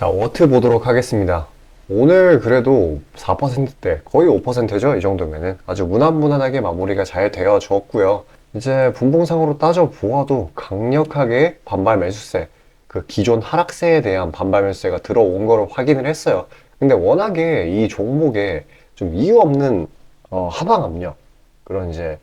자, 워트 보도록 하겠습니다. 오늘 그래도 4%대, 거의 5%죠? 이 정도면은. 아주 무난무난하게 마무리가 잘 되어 줬고요. 이제 분봉상으로 따져 보아도 강력하게 반발 매수세, 그 기존 하락세에 대한 반발 매수세가 들어온 거를 확인을 했어요. 근데 워낙에 이 종목에 좀 이유 없는 어, 하방 압력, 그런 이제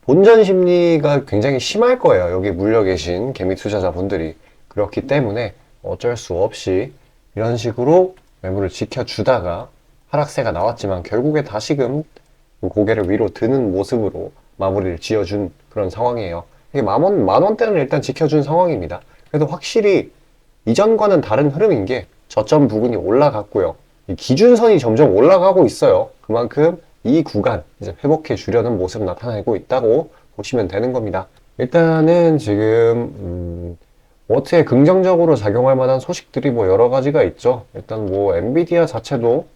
본전 심리가 굉장히 심할 거예요. 여기 물려 계신 개미 투자자분들이. 그렇기 때문에 어쩔 수 없이 이런 식으로 매물을 지켜주다가 하락세가 나왔지만 결국에 다시금 고개를 위로 드는 모습으로 마무리를 지어준 그런 상황이에요. 이게 만 원, 만 원대는 일단 지켜준 상황입니다. 그래도 확실히 이전과는 다른 흐름인 게 저점 부근이 올라갔고요. 이 기준선이 점점 올라가고 있어요. 그만큼 이 구간 이제 회복해 주려는 모습 나타내고 있다고 보시면 되는 겁니다. 일단은 지금 음, 워트에 긍정적으로 작용할 만한 소식들이 뭐 여러 가지가 있죠. 일단 뭐 엔비디아 자체도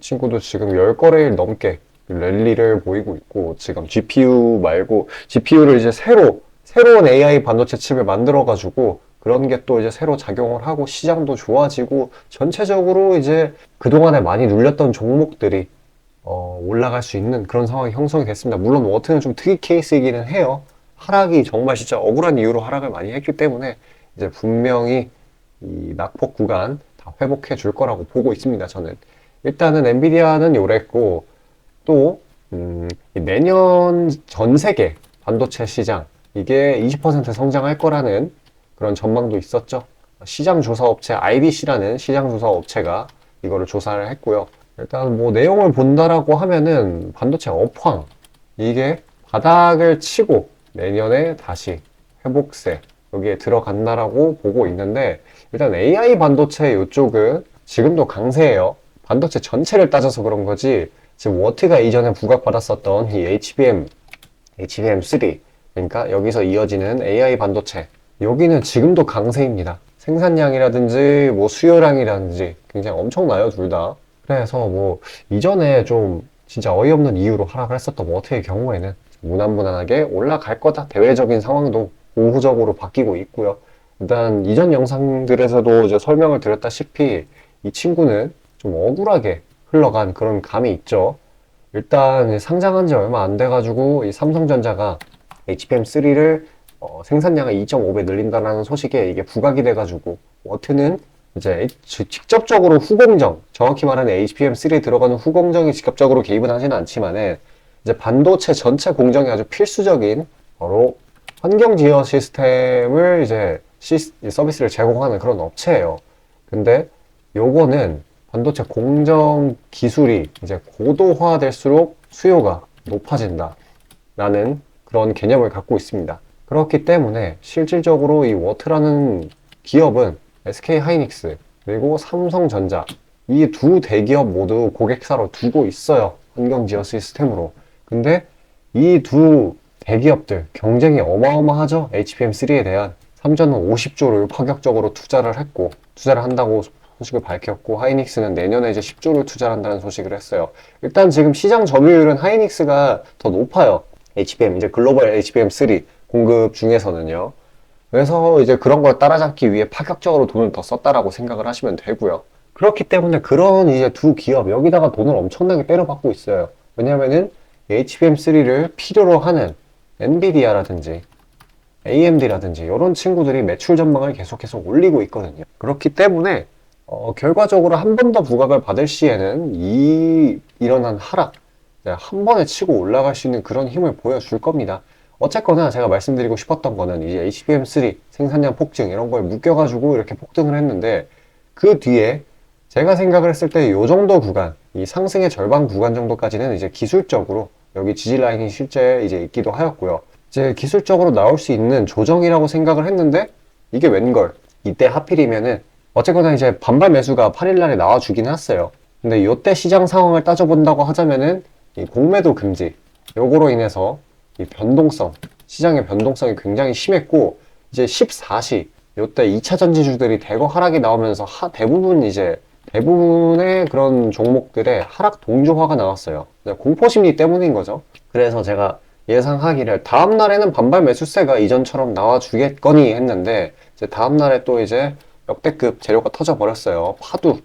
친구도 지금 10거래일 넘게 랠리를 보이고 있고 지금 GPU 말고 GPU를 이제 새로 새로운 AI 반도체 칩을 만들어 가지고 그런 게 또 이제 새로 작용을 하고 시장도 좋아지고 전체적으로 이제 그동안에 많이 눌렸던 종목들이 어, 올라갈 수 있는 그런 상황이 형성이 됐습니다. 물론 워트는 좀 특이 케이스이기는 해요. 하락이 정말 진짜 억울한 이유로 하락을 많이 했기 때문에 이제 분명히 이 낙폭 구간 다 회복해 줄 거라고 보고 있습니다. 저는 일단은 엔비디아는 요랬고 또 음, 이 내년 전 세계 반도체 시장 이게 20% 성장할 거라는 그런 전망도 있었죠. 시장 조사 업체 IDC라는 시장 조사 업체가 이거를 조사를 했고요. 일단 뭐 내용을 본다라고 하면은 반도체 업황 이게 바닥을 치고 내년에 다시 회복세 여기에 들어간다라고 보고 있는데 일단 AI 반도체 이쪽은 지금도 강세예요. 반도체 전체를 따져서 그런 거지 지금 워트가 이전에 부각받았었던 이 HBM, HBM3 그러니까 여기서 이어지는 AI 반도체 여기는 지금도 강세입니다. 생산량이라든지 뭐 수요량이라든지 굉장히 엄청나요 둘 다. 그래서 뭐 이전에 좀 진짜 어이없는 이유로 하락을 했었던 워트의 경우에는 무난무난하게 올라갈 거다 대외적인 상황도 우호적으로 바뀌고 있고요. 일단 이전 영상들에서도 이제 설명을 드렸다시피 이 친구는 좀 억울하게 흘러간 그런 감이 있죠. 일단 상장한 지 얼마 안 돼가지고 이 삼성전자가 HBM3를 어, 생산량을 2.5배 늘린다는 소식에 이게 부각이 돼가지고 워트는 이제 직접적으로 후공정, 정확히 말하면 HBM3에 들어가는 후공정이 직접적으로 개입은 하지는 않지만은 이제 반도체 전체 공정이 아주 필수적인 바로 환경 제어 시스템을 이제 시스, 서비스를 제공하는 그런 업체예요. 근데 요거는 반도체 공정 기술이 이제 고도화될수록 수요가 높아진다. 라는 그런 개념을 갖고 있습니다. 그렇기 때문에 실질적으로 이 워트라는 기업은 SK 하이닉스 그리고 삼성전자 이 두 대기업 모두 고객사로 두고 있어요. 환경 지어 시스템으로. 근데 이 두 대기업들 경쟁이 어마어마하죠. HBM3에 대한 삼전은 50조를 파격적으로 투자를 했고 투자를 한다고 소식을 밝혔고 하이닉스는 내년에 이제 10조를 투자한다는 소식을 했어요. 일단 지금 시장 점유율은 하이닉스가 더 높아요. HBM 이제 글로벌 HBM3 공급 중에서는요. 그래서 이제 그런 걸 따라잡기 위해 파격적으로 돈을 더 썼다라고 생각을 하시면 되고요. 그렇기 때문에 그런 이제 두 기업 여기다가 돈을 엄청나게 때려받고 있어요. 왜냐면은 HBM3를 필요로 하는 엔비디아라든지 AMD라든지 이런 친구들이 매출 전망을 계속해서 올리고 있거든요. 그렇기 때문에 어, 결과적으로 한 번 더 부각을 받을 시에는 이 일어난 하락 한 번에 치고 올라갈 수 있는 그런 힘을 보여줄 겁니다. 어쨌거나 제가 말씀드리고 싶었던 거는 이제 HBM3 생산량 폭증 이런 걸 묶여가지고 이렇게 폭등을 했는데 그 뒤에 제가 생각을 했을 때 이 정도 구간, 이 상승의 절반 구간 정도까지는 이제 기술적으로 여기 지지 라인이 실제 이제 있기도 하였고요. 이제 기술적으로 나올 수 있는 조정이라고 생각을 했는데 이게 웬걸 이때 하필이면은 어쨌거나 이제 반발 매수가 8일날에 나와주긴 했어요. 근데 이때 시장 상황을 따져본다고 하자면은 이 공매도 금지 요거로 인해서 이 변동성 시장의 변동성이 굉장히 심했고 이제 14시 요때 2차 전지주들이 대거 하락이 나오면서 하, 대부분 이제 대부분의 그런 종목들의 하락 동조화가 나왔어요. 공포 심리 때문인 거죠. 그래서 제가 예상하기를 다음 날에는 반발 매수세가 이전처럼 나와주겠거니 했는데 이제 다음 날에 또 이제 역대급 재료가 터져 버렸어요. 파두.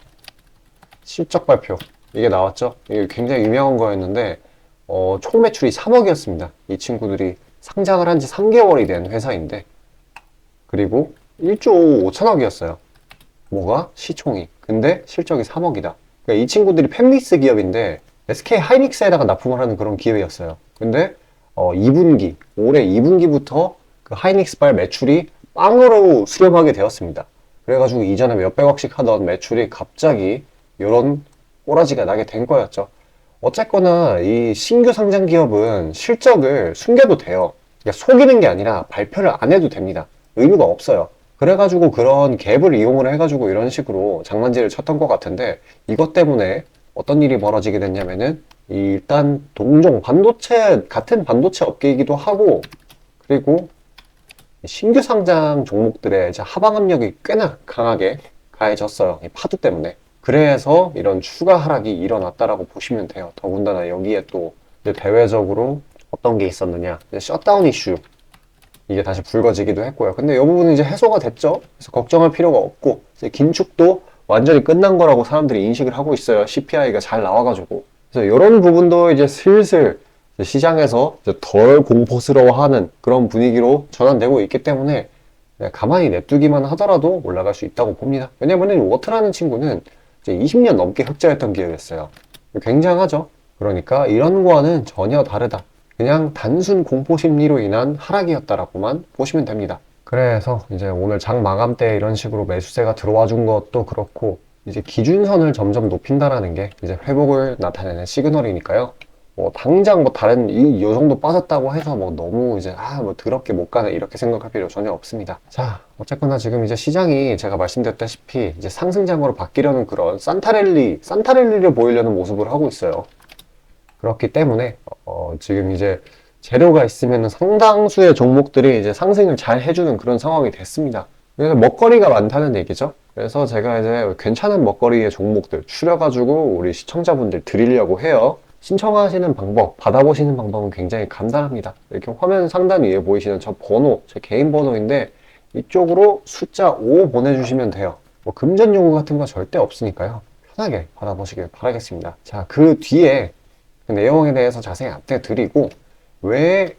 실적 발표. 이게 나왔죠? 이게 굉장히 유명한 거였는데, 어, 총 매출이 3억이었습니다. 이 친구들이 상장을 한 지 3개월이 된 회사인데, 그리고 1조 5천억이었어요. 뭐가? 시총이. 근데 실적이 3억이다. 그러니까 이 친구들이 팹리스 기업인데, SK 하이닉스에다가 납품을 하는 그런 기업이었어요. 근데, 어, 2분기, 올해 2분기부터 그 하이닉스발 매출이 빵으로 수렴하게 되었습니다. 그래가지고 이전에 몇백억씩 하던 매출이 갑자기 이런 꼬라지가 나게 된 거였죠. 어쨌거나 이 신규 상장 기업은 실적을 숨겨도 돼요. 그러니까 속이는 게 아니라 발표를 안 해도 됩니다. 의무가 없어요. 그래가지고 그런 갭을 이용을 해가지고 이런 식으로 장난질을 쳤던 것 같은데 이것 때문에 어떤 일이 벌어지게 됐냐면은 이 일단 동종 반도체 같은 반도체 업계이기도 하고 그리고 신규 상장 종목들의 하방 압력이 꽤나 강하게 가해졌어요. 이 파도 때문에. 그래서 이런 추가 하락이 일어났다라고 보시면 돼요. 더군다나 여기에 또 대외적으로 어떤 게 있었느냐. 셧다운 이슈. 이게 다시 불거지기도 했고요. 근데 이 부분은 이제 해소가 됐죠. 그래서 걱정할 필요가 없고, 이제 긴축도 완전히 끝난 거라고 사람들이 인식을 하고 있어요. CPI가 잘 나와가지고. 그래서 이런 부분도 이제 슬슬 시장에서 이제 덜 공포스러워하는 그런 분위기로 전환되고 있기 때문에 가만히 냅두기만 하더라도 올라갈 수 있다고 봅니다. 왜냐면은 워트라는 친구는 이제 20년 넘게 흑자였던 기업이었어요. 굉장하죠. 그러니까 이런 거와는 전혀 다르다. 그냥 단순 공포 심리로 인한 하락이었다라고만 보시면 됩니다. 그래서 이제 오늘 장 마감 때 이런 식으로 매수세가 들어와 준 것도 그렇고 이제 기준선을 점점 높인다라는 게 이제 회복을 나타내는 시그널이니까요. 뭐 당장 뭐 다른 이, 요 정도 빠졌다고 해서 뭐 너무 이제 아 뭐 더럽게 못 가네 이렇게 생각할 필요 전혀 없습니다. 자 어쨌거나 지금 이제 시장이 제가 말씀드렸다시피 이제 상승장으로 바뀌려는 그런 산타랠리 산타랠리를 보이려는 모습을 하고 있어요. 그렇기 때문에 어, 지금 이제 재료가 있으면 상당수의 종목들이 이제 상승을 잘 해주는 그런 상황이 됐습니다. 그래서 먹거리가 많다는 얘기죠. 그래서 제가 이제 괜찮은 먹거리의 종목들 추려가지고 우리 시청자분들 드리려고 해요. 신청하시는 방법, 받아보시는 방법은 굉장히 간단합니다. 이렇게 화면 상단 위에 보이시는 저 번호, 제 개인 번호인데 이쪽으로 숫자 5 보내주시면 돼요. 뭐 금전 요구 같은 거 절대 없으니까요. 편하게 받아보시길 바라겠습니다. 자, 그 뒤에 그 내용에 대해서 자세히 앞에 드리고 왜,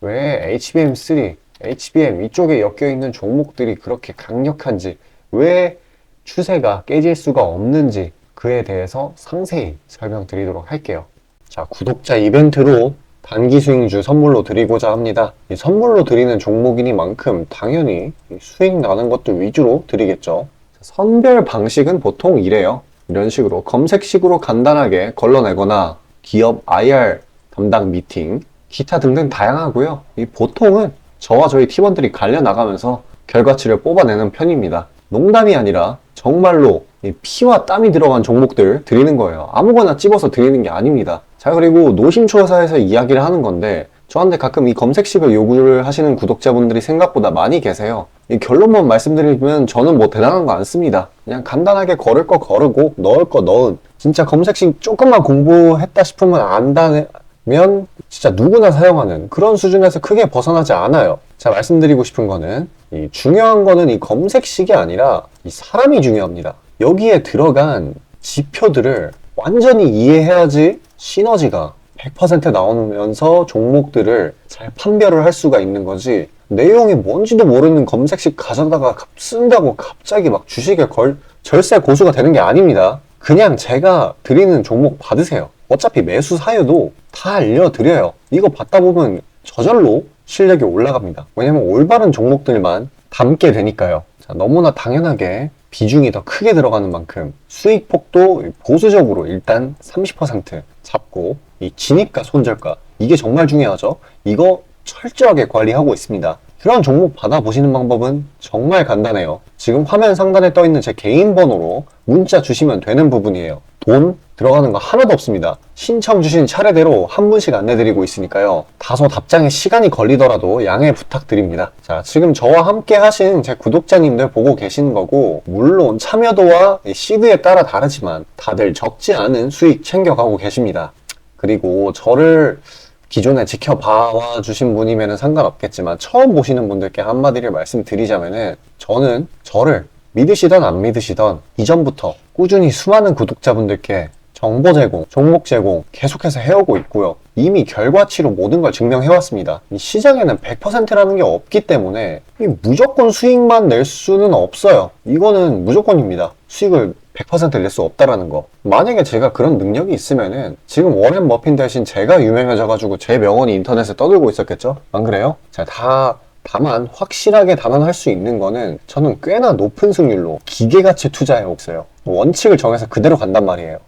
왜 HBM3, HBM 이쪽에 엮여 있는 종목들이 그렇게 강력한지, 왜 추세가 깨질 수가 없는지 그에 대해서 상세히 설명드리도록 할게요. 자, 구독자 이벤트로 단기 수익주 선물로 드리고자 합니다. 이 선물로 드리는 종목이니만큼 당연히 수익 나는 것들 위주로 드리겠죠. 선별 방식은 보통 이래요. 이런 식으로 검색식으로 간단하게 걸러내거나 기업 IR 담당 미팅, 기타 등등 다양하고요. 이 보통은 저와 저희 팀원들이 갈려 나가면서 결과치를 뽑아내는 편입니다. 농담이 아니라 정말로 이 피와 땀이 들어간 종목들 드리는 거예요. 아무거나 찝어서 드리는 게 아닙니다. 자, 그리고 노심초사에서 이야기를 하는 건데, 저한테 가끔 이 검색식을 요구를 하시는 구독자분들이 생각보다 많이 계세요. 이 결론만 말씀드리면 저는 뭐 대단한 거 안 씁니다. 그냥 간단하게 걸을 거 거르고 넣을 거 넣은. 진짜 검색식 조금만 공부했다 싶으면 안다면 진짜 누구나 사용하는 그런 수준에서 크게 벗어나지 않아요. 자, 말씀드리고 싶은 거는 이 중요한 거는 이 검색식이 아니라 이 사람이 중요합니다. 여기에 들어간 지표들을 완전히 이해해야지 시너지가 100% 나오면서 종목들을 잘 판별을 할 수가 있는 거지 내용이 뭔지도 모르는 검색식 가져다가 쓴다고 갑자기 막 주식에 걸 절세 고수가 되는 게 아닙니다. 그냥 제가 드리는 종목 받으세요. 어차피 매수 사유도 다 알려드려요. 이거 받다 보면 저절로 실력이 올라갑니다. 왜냐면 올바른 종목들만 담게 되니까요. 자, 너무나 당연하게 비중이 더 크게 들어가는 만큼 수익 폭도 보수적으로 일단 30% 잡고 이 진입가 손절가 이게 정말 중요하죠. 이거 철저하게 관리하고 있습니다. 그런 종목 받아보시는 방법은 정말 간단해요. 지금 화면 상단에 떠 있는 제 개인 번호로 문자 주시면 되는 부분이에요. 돈 들어가는 거 하나도 없습니다. 신청 주신 차례대로 한 분씩 안내드리고 있으니까요. 다소 답장에 시간이 걸리더라도 양해 부탁드립니다. 자, 지금 저와 함께 하신 제 구독자님들 보고 계시는 거고, 물론 참여도와 시드에 따라 다르지만 다들 적지 않은 수익 챙겨가고 계십니다. 그리고 저를 기존에 지켜봐 주신 분이면 상관없겠지만 처음 보시는 분들께 한마디를 말씀드리자면은 저는 저를 믿으시던 안 믿으시던 이전부터 꾸준히 수많은 구독자분들께 정보 제공, 종목 제공 계속해서 해오고 있고요. 이미 결과치로 모든 걸 증명해왔습니다. 이 시장에는 100%라는 게 없기 때문에 이 무조건 수익만 낼 수는 없어요. 이거는 무조건입니다. 수익을 100%낼 수 없다라는 거. 만약에 제가 그런 능력이 있으면은 지금 워렌 머핀 대신 제가 유명해져가지고 제 명언이 인터넷에 떠들고 있었겠죠? 안 그래요? 자, 다 다만 확실하게 단언할 수 있는 거는 저는 꽤나 높은 승률로 기계가치 투자해 왔어요. 원칙을 정해서 그대로 간단 말이에요.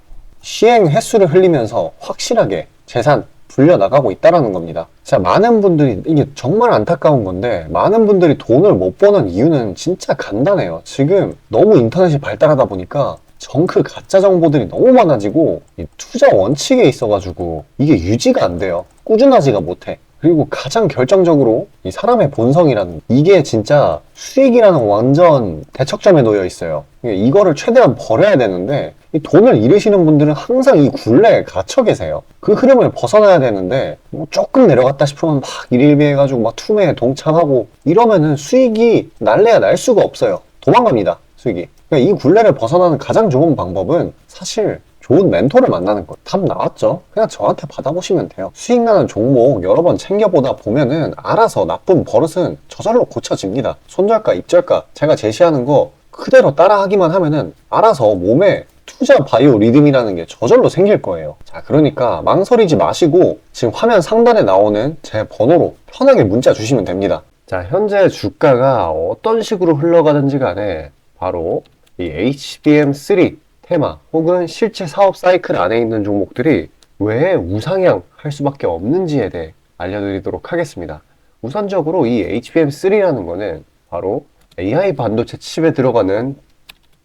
시행 횟수를 흘리면서 확실하게 재산 불려나가고 있다라는 겁니다. 자, 많은 분들이, 이게 정말 안타까운 건데, 많은 분들이 돈을 못 버는 이유는 진짜 간단해요. 지금 너무 인터넷이 발달하다 보니까 정크 가짜 정보들이 너무 많아지고, 이 투자 원칙에 있어가지고, 이게 유지가 안 돼요. 꾸준하지가 못해. 그리고 가장 결정적으로 이 사람의 본성이라는 이게 진짜 수익이라는 완전 대척점에 놓여 있어요. 이거를 최대한 버려야 되는데 이 돈을 잃으시는 분들은 항상 이 굴레에 갇혀 계세요. 그 흐름을 벗어나야 되는데 뭐 조금 내려갔다 싶으면 막 일일비해가지고 막 투매에 동참하고 이러면은 수익이 날래야 날 수가 없어요. 도망갑니다. 수익이. 그러니까 이 굴레를 벗어나는 가장 좋은 방법은 사실 좋은 멘토를 만나는 것. 답 나왔죠? 그냥 저한테 받아보시면 돼요. 수익 나는 종목 여러 번 챙겨보다 보면은 알아서 나쁜 버릇은 저절로 고쳐집니다. 손절가, 입절가 제가 제시하는 거 그대로 따라하기만 하면은 알아서 몸에 투자 바이오 리듬이라는 게 저절로 생길 거예요. 자, 그러니까 망설이지 마시고 지금 화면 상단에 나오는 제 번호로 편하게 문자 주시면 됩니다. 자, 현재 주가가 어떤 식으로 흘러가는지 간에 바로 이 HBM3 테마 혹은 실제 사업 사이클 안에 있는 종목들이 왜 우상향 할 수밖에 없는지에 대해 알려드리도록 하겠습니다. 우선적으로 이 HBM3라는 거는 바로 AI 반도체 칩에 들어가는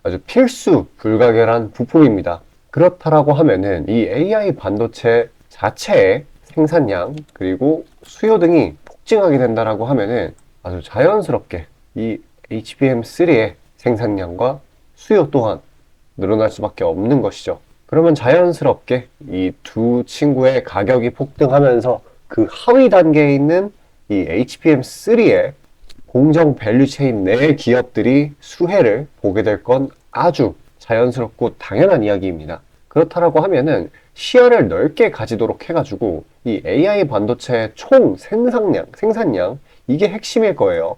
아주 필수 불가결한 부품입니다. 그렇다라고 하면은 이 AI 반도체 자체의 생산량 그리고 수요 등이 폭증하게 된다라고 하면은 아주 자연스럽게 이 HBM3의 생산량과 수요 또한 늘어날 수밖에 없는 것이죠. 그러면 자연스럽게 이 두 친구의 가격이 폭등하면서 그 하위 단계에 있는 이 HBM3의 공정 밸류 체인 내 기업들이 수혜를 보게 될 건 아주 자연스럽고 당연한 이야기입니다. 그렇다라고 하면은 시야를 넓게 가지도록 해가지고 이 AI 반도체의 총 생산량, 생산량 이게 핵심일 거예요.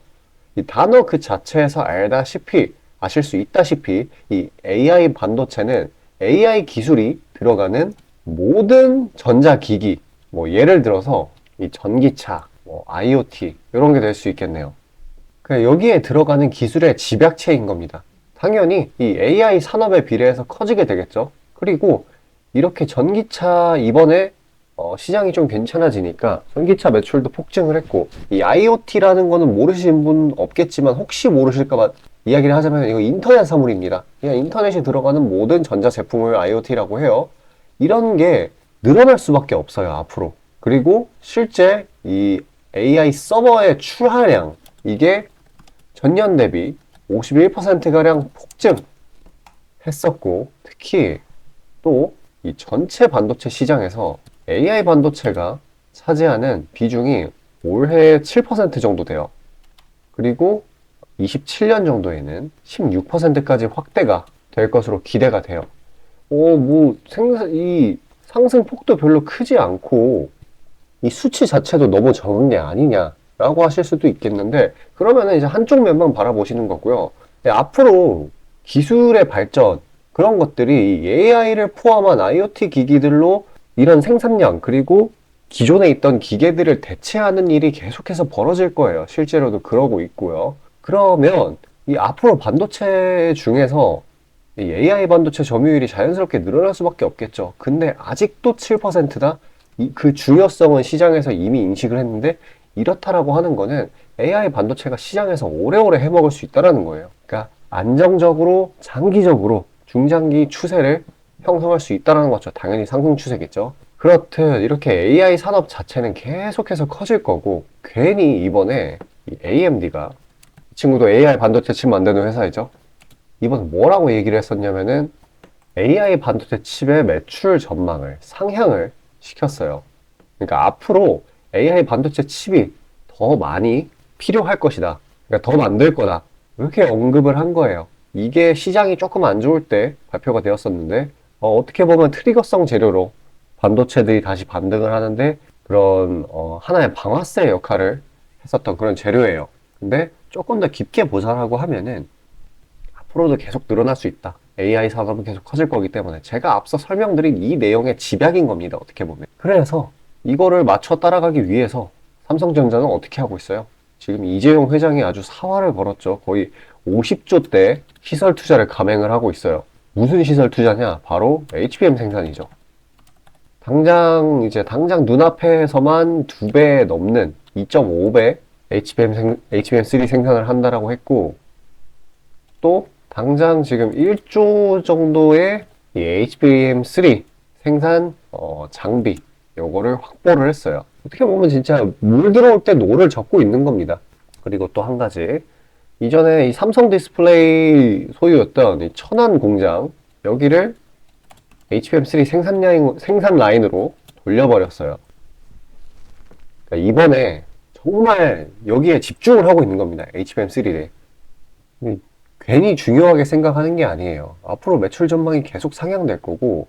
이 단어 그 자체에서 알다시피 아실 수 있다시피 이 AI 반도체는 AI 기술이 들어가는 모든 전자기기, 뭐 예를 들어서 이 전기차, 뭐 IoT 이런 게 될 수 있겠네요. 그러니까 여기에 들어가는 기술의 집약체인 겁니다. 당연히 이 AI 산업에 비례해서 커지게 되겠죠. 그리고 이렇게 전기차 이번에 어, 시장이 좀 괜찮아지니까 전기차 매출도 폭증을 했고 이 IoT라는 거는 모르시는 분 없겠지만 혹시 모르실까봐 이야기를 하자면 이거 인터넷 사물입니다. 그냥 인터넷에 들어가는 모든 전자 제품을 IoT라고 해요. 이런 게 늘어날 수밖에 없어요, 앞으로. 그리고 실제 이 AI 서버의 출하량, 이게 전년 대비 51%가량 폭증했었고, 특히 또 이 전체 반도체 시장에서 AI 반도체가 차지하는 비중이 올해 7% 정도 돼요. 그리고 27년 정도에는 16%까지 확대가 될 것으로 기대가 돼요. 오, 뭐, 생산, 이 상승 폭도 별로 크지 않고, 이 수치 자체도 너무 적은 게 아니냐 라고 하실 수도 있겠는데, 그러면은 이제 한쪽 면만 바라보시는 거고요. 네, 앞으로 기술의 발전, 그런 것들이 AI를 포함한 IoT 기기들로 이런 생산량, 그리고 기존에 있던 기계들을 대체하는 일이 계속해서 벌어질 거예요. 실제로도 그러고 있고요. 그러면 이 앞으로 반도체 중에서 이 AI 반도체 점유율이 자연스럽게 늘어날 수밖에 없겠죠. 근데 아직도 7%다? 이, 그 중요성은 시장에서 이미 인식을 했는데 이렇다라고 하는 거는 AI 반도체가 시장에서 오래오래 해먹을 수 있다라는 거예요. 그러니까 안정적으로 장기적으로 중장기 추세를 형성할 수 있다는 거죠. 당연히 상승 추세겠죠. 그렇듯 이렇게 AI 산업 자체는 계속해서 커질 거고 괜히 이번에 AMD가 이 친구도 AI 반도체 칩 만드는 회사이죠. 이번 뭐라고 얘기를 했었냐면은 AI 반도체 칩의 매출 전망을 상향을 시켰어요. 그러니까 앞으로 AI 반도체 칩이 더 많이 필요할 것이다. 그러니까 더 만들 거다. 이렇게 언급을 한 거예요. 이게 시장이 조금 안 좋을 때 발표가 되었었는데 어, 떻게 보면 트리거성 재료로 반도체들이 다시 반등을 하는데 그런 어, 하나의 방아쇠 역할을 했었던 그런 재료예요. 근데 조금 더 깊게 보자라고 하면은 앞으로도 계속 늘어날 수 있다. AI 산업은 계속 커질 거기 때문에 제가 앞서 설명드린 이 내용의 집약인 겁니다. 어떻게 보면. 그래서 이거를 맞춰 따라가기 위해서 삼성전자는 어떻게 하고 있어요? 지금 이재용 회장이 아주 사활을 벌었죠. 거의 50조 대 시설 투자를 감행을 하고 있어요. 무슨 시설 투자냐? 바로 HBM 생산이죠. 당장 이제 당장 눈앞에서만 두 배 넘는 2.5배 HBM 생, HBM3 생산을 한다라고 했고 또 당장 지금 1조 정도의 이 HBM3 생산 어, 장비 요거를 확보를 했어요. 어떻게 보면 진짜 물 들어올 때 노를 젓고 있는 겁니다. 그리고 또 한 가지 이전에 이 삼성 디스플레이 소유였던 이 천안 공장 여기를 HBM3 생산 라인, 생산 라인으로 돌려버렸어요. 그러니까 이번에 정말 여기에 집중을 하고 있는 겁니다. HBM3에. 괜히 중요하게 생각하는 게 아니에요. 앞으로 매출 전망이 계속 상향될 거고,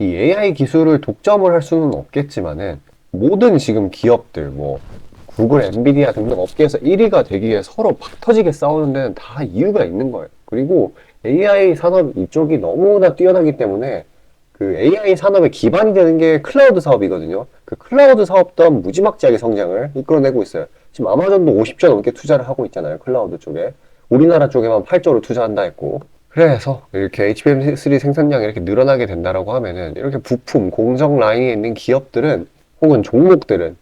이 AI 기술을 독점을 할 수는 없겠지만은, 모든 지금 기업들, 뭐, 구글, 엔비디아 등등 업계에서 1위가 되기 위해 서로 팍 터지게 싸우는 데는 다 이유가 있는 거예요. 그리고 AI 산업 이쪽이 너무나 뛰어나기 때문에 그 AI 산업의 기반이 되는 게 클라우드 사업이거든요. 그 클라우드 사업 또한 무지막지하게 성장을 이끌어내고 있어요. 지금 아마존도 50조 넘게 투자를 하고 있잖아요. 클라우드 쪽에. 우리나라 쪽에만 8조를 투자한다 했고. 그래서 이렇게 HBM3 생산량이 이렇게 늘어나게 된다라고 하면은 이렇게 부품, 공정 라인에 있는 기업들은 혹은 종목들은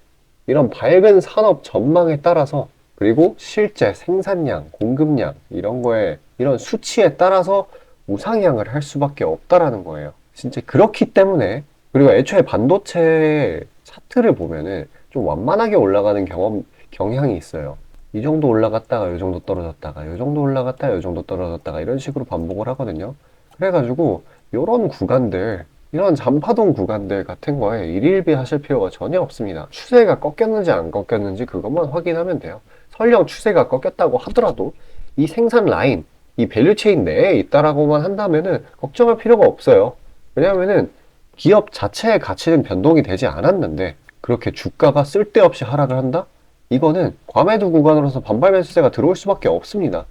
이런 밝은 산업 전망에 따라서 그리고 실제 생산량, 공급량 이런 거에 이런 수치에 따라서 우상향을 할 수밖에 없다라는 거예요. 진짜 그렇기 때문에 그리고 애초에 반도체 차트를 보면은 좀 완만하게 올라가는 경험 경향이 있어요. 이 정도 올라갔다가 이 정도 떨어졌다가 이 정도 올라갔다가 이 정도 떨어졌다가 이런 식으로 반복을 하거든요. 그래가지고 이런 구간들 이런 잔파동 구간들 같은 거에 일일비 하실 필요가 전혀 없습니다. 추세가 꺾였는지 안 꺾였는지 그것만 확인하면 돼요. 설령 추세가 꺾였다고 하더라도 이 생산 라인, 이 밸류 체인 내에 있다라고만 한다면은 걱정할 필요가 없어요. 왜냐하면은 기업 자체의 가치는 변동이 되지 않았는데 그렇게 주가가 쓸데없이 하락을 한다? 이거는 과매도 구간으로서 반발 매수세가 들어올 수밖에 없습니다.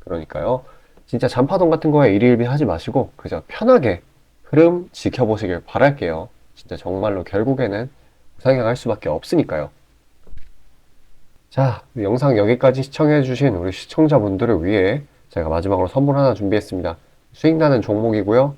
그러니까요. 진짜 잔파동 같은 거에 일일비 하지 마시고 그저 편하게 흐름 지켜보시길 바랄게요. 진짜 정말로 결국에는 상향할 수밖에 없으니까요. 자, 영상 여기까지 시청해주신 우리 시청자분들을 위해 제가 마지막으로 선물 하나 준비했습니다. 수익 나는 종목이고요.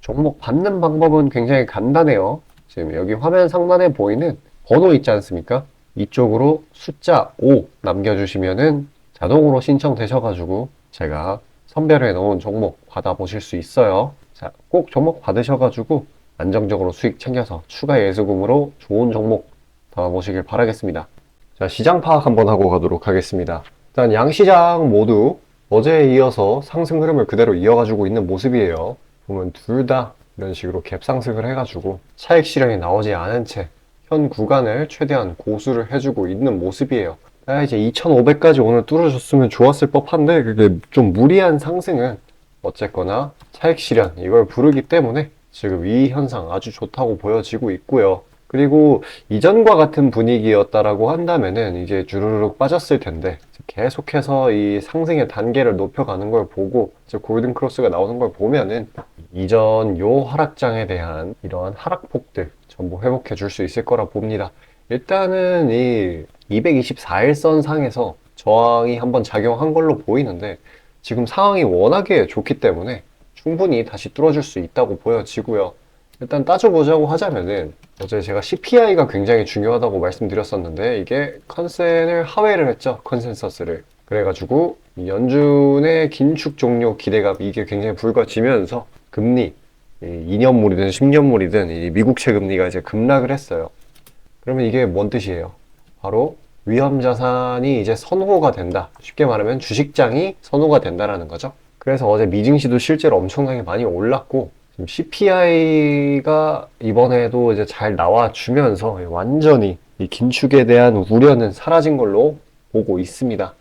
종목 받는 방법은 굉장히 간단해요. 지금 여기 화면 상단에 보이는 번호 있지 않습니까? 이쪽으로 숫자 5 남겨주시면은 자동으로 신청되셔가지고 제가 선별해 놓은 종목 받아보실 수 있어요. 자, 꼭 종목 받으셔가지고 안정적으로 수익 챙겨서 추가 예수금으로 좋은 종목 담아보시길 바라겠습니다. 자, 시장 파악 한번 하고 가도록 하겠습니다. 일단 양시장 모두 어제에 이어서 상승 흐름을 그대로 이어가지고 있는 모습이에요. 보면 둘 다 이런 식으로 갭 상승을 해가지고 차익 실현이 나오지 않은 채 현 구간을 최대한 고수를 해주고 있는 모습이에요. 아, 이제 2,500까지 오늘 뚫어줬으면 좋았을 법한데 그게 좀 무리한 상승은 어쨌거나 차익 실현 이걸 부르기 때문에 지금 이 현상 아주 좋다고 보여지고 있고요. 그리고 이전과 같은 분위기였다라고 한다면은 이제 주르륵 빠졌을 텐데 계속해서 이 상승의 단계를 높여가는 걸 보고 골든 크로스가 나오는 걸 보면은 이전 요 하락장에 대한 이러한 하락폭들 전부 회복해 줄 수 있을 거라 봅니다. 일단은 이 224일선 상에서 저항이 한번 작용한 걸로 보이는데 지금 상황이 워낙에 좋기 때문에 충분히 다시 뚫어줄 수 있다고 보여지고요. 일단 따져보자고 하자면은 어제 제가 CPI가 굉장히 중요하다고 말씀드렸었는데 이게 컨센을 하회를 했죠. 컨센서스를. 그래가지고 연준의 긴축 종료 기대감 이게 굉장히 불거지면서 금리 2년물이든 10년물이든 이 미국채 금리가 이제 급락을 했어요. 그러면 이게 뭔 뜻이에요? 바로 위험 자산이 이제 선호가 된다. 쉽게 말하면 주식장이 선호가 된다라는 거죠. 그래서 어제 미증시도 실제로 엄청나게 많이 올랐고 CPI가 이번에도 이제 잘 나와주면서 완전히 이 긴축에 대한 우려는 사라진 걸로 보고 있습니다.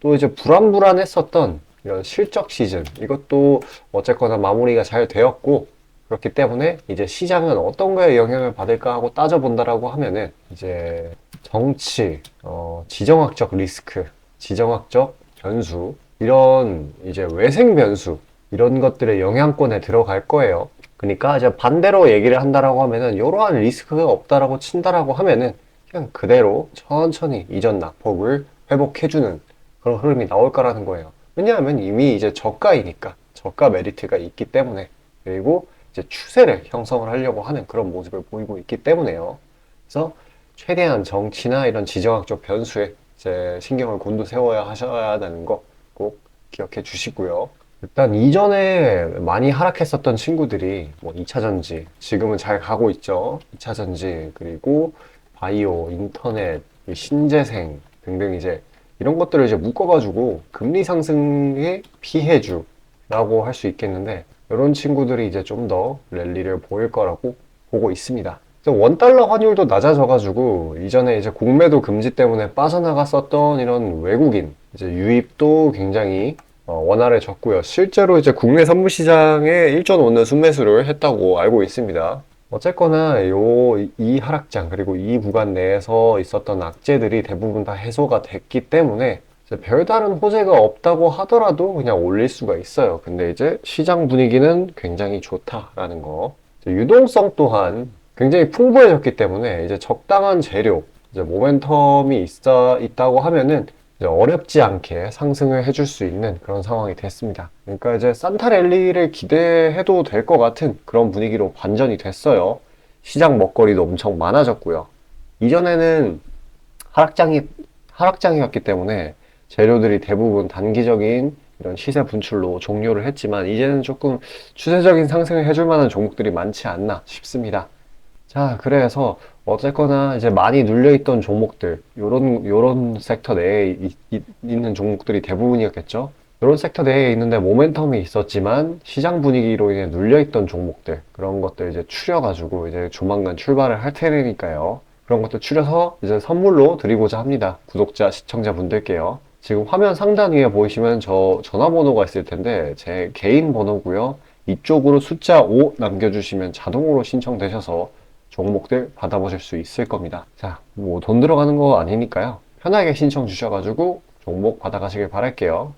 또 이제 불안불안했었던 이런 실적 시즌 이것도 어쨌거나 마무리가 잘 되었고 그렇기 때문에 이제 시장은 어떤 거에 영향을 받을까 하고 따져본다라고 하면은 이제 정치, 어, 지정학적 리스크, 지정학적 변수 이런 이제 외생 변수 이런 것들의 영향권에 들어갈 거예요. 그러니까 이제 반대로 얘기를 한다라고 하면은 이러한 리스크가 없다라고 친다라고 하면은 그냥 그대로 천천히 이전 낙폭을 회복해주는 그런 흐름이 나올 거라는 거예요. 왜냐하면 이미 이제 저가이니까 저가 메리트가 있기 때문에 그리고 이제 추세를 형성을 하려고 하는 그런 모습을 보이고 있기 때문에요. 그래서 최대한 정치나 이런 지정학적 변수에 이제 신경을 곤두세워야 하셔야 하는 거 꼭 기억해 주시고요. 일단 이전에 많이 하락했었던 친구들이 뭐 2차 전지, 지금은 잘 가고 있죠. 2차 전지, 그리고 바이오, 인터넷, 이 신재생 등등 이제 이런 것들을 이제 묶어가지고 금리 상승의 피해주라고 할 수 있겠는데 이런 친구들이 이제 좀 더 랠리를 보일 거라고 보고 있습니다. 원달러 환율도 낮아져가지고 이전에 이제 공매도 금지 때문에 빠져나갔었던 이런 외국인 이제 유입도 굉장히 어, 원활해졌고요. 실제로 이제 국내 선물 시장에 일전 오는 순매수를 했다고 알고 있습니다. 어쨌거나 요 이 하락장 그리고 이 구간 내에서 있었던 악재들이 대부분 다 해소가 됐기 때문에 별다른 호재가 없다고 하더라도 그냥 올릴 수가 있어요. 근데 이제 시장 분위기는 굉장히 좋다라는 거. 유동성 또한 굉장히 풍부해졌기 때문에 이제 적당한 재료, 이제 모멘텀이 있어 있다고 하면은 이제 어렵지 않게 상승을 해줄 수 있는 그런 상황이 됐습니다. 그러니까 이제 산타 랠리를 기대해도 될 것 같은 그런 분위기로 반전이 됐어요. 시장 먹거리도 엄청 많아졌고요. 이전에는 하락장이 하락장이었기 때문에 재료들이 대부분 단기적인 이런 시세 분출로 종료를 했지만 이제는 조금 추세적인 상승을 해줄 만한 종목들이 많지 않나 싶습니다. 자, 그래서 어쨌거나 이제 많이 눌려있던 종목들, 요런, 요런 섹터 내에 이- 이- 있는 종목들이 대부분이었겠죠? 요런 섹터 내에 있는데 모멘텀이 있었지만 시장 분위기로 인해 눌려있던 종목들, 그런 것들 이제 추려가지고 이제 조만간 출발을 할 테니까요. 그런 것들 추려서 이제 선물로 드리고자 합니다. 구독자, 시청자분들께요. 지금 화면 상단 위에 보이시면 저 전화번호가 있을 텐데 제 개인 번호고요. 이쪽으로 숫자 5 남겨주시면 자동으로 신청되셔서 종목들 받아보실 수 있을 겁니다. 자, 뭐 돈 들어가는 거 아니니까요. 편하게 신청 주셔가지고 종목 받아가시길 바랄게요.